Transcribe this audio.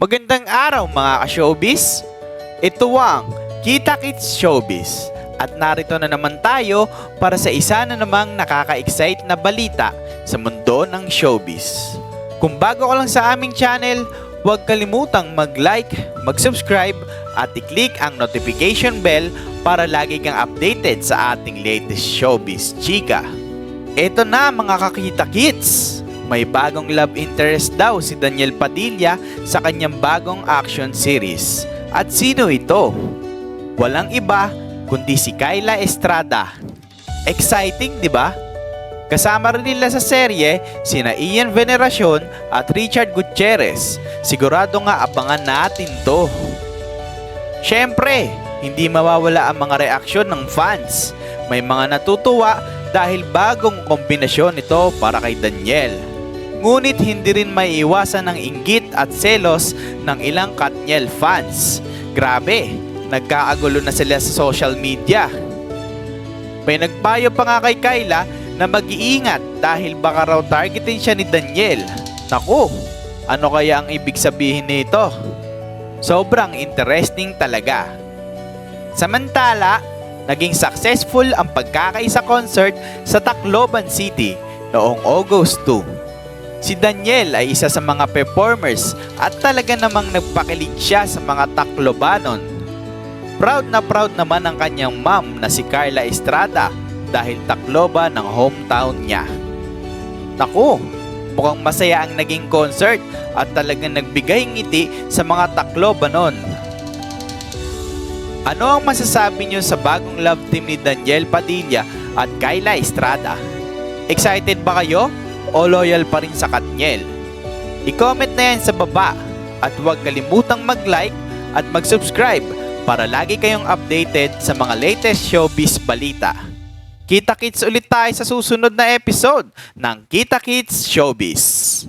Magandang araw mga ka-showbiz! Ito ang Kita Kids Showbiz at narito na naman tayo para sa isa na namang nakaka-excite na balita sa mundo ng showbiz. Kung bago ka lang sa aming channel, huwag kalimutang mag-like, mag-subscribe at i-click ang notification bell para lagi kang updated sa ating latest showbiz chika. Ito na mga kakita kids! May bagong love interest daw si Daniel Padilla sa kanyang bagong action series. At sino ito? Walang iba kundi si Kyla Estrada. Exciting, di ba? Kasama rin nila sa serye sina Ian Veneracion at Richard Gutierrez. Sigurado nga abangan natin to. Siyempre, hindi mawawala ang mga reaksyon ng fans. May mga natutuwa dahil bagong kombinasyon ito para kay Daniel. Ngunit hindi rin may iwasan ng inggit at selos ng ilang Katniel fans. Grabe, nagkaagulo na sila sa social media. May nagpayo pa nga kay Kyla na mag-iingat dahil baka raw targetin siya ni Daniel. Naku, ano kaya ang ibig sabihin nito? Sobrang interesting talaga. Samantala, naging successful ang pagkakaisa concert sa Tacloban City noong August 2. Si Daniel ay isa sa mga performers at talaga namang nagpakilig siya sa mga Taclobanon. Proud na proud naman ang kanyang mom na si Carla Estrada dahil Tacloban ang hometown niya. Naku, mukhang masaya ang naging concert at talagang nagbigay ngiti sa mga Taclobanon. Ano ang masasabi niyo sa bagong love team ni Daniel Padilla at Kyla Estrada? Excited ba kayo o loyal pa rin sa Katniel? I-comment na yan sa baba at huwag kalimutang mag-like at mag-subscribe para lagi kayong updated sa mga latest showbiz balita. Kita-kits ulit tayo sa susunod na episode ng Kita Kids Showbiz.